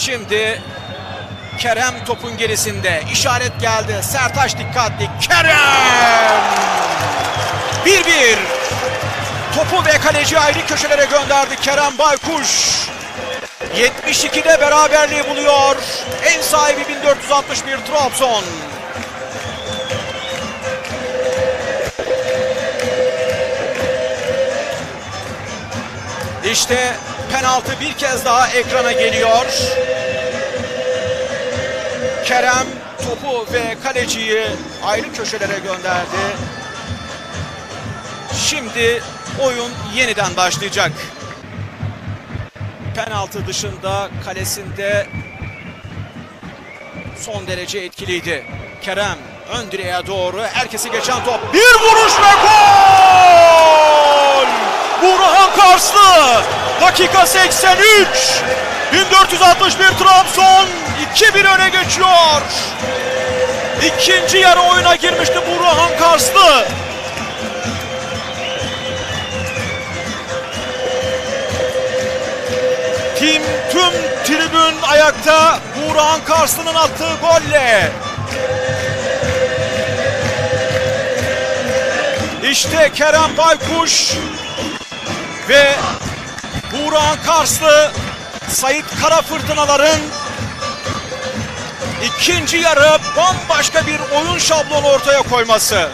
Şimdi Kerem topun gerisinde. İşaret geldi. Sertaç dikkatli. Kerem! 1-1. Topu ve kaleci ayrı köşelere gönderdi Kerem Baykuş. 72'de beraberliği buluyor. Ev sahibi 1461 Trabzon. İşte penaltı bir kez daha ekrana geliyor. Kerem topu ve kaleciyi ayrı köşelere gönderdi. Şimdi oyun yeniden başlayacak. Penaltı dışında kalesinde son derece etkiliydi. Kerem ön direğe doğru herkesi geçen top. Bir vuruş ve gol! Karslı dakika 83. 1461 Trabzon 2-1 öne geçiyor. İkinci yarı oyuna girmişti Burhan Karslı. Tim tüm tribün ayakta Burhan Karslı'nın attığı golle. İşte Kerem Baykuş Burhan Karslı Sait Kara Fırtınaların ikinci yarı bambaşka bir oyun şablonu ortaya koyması.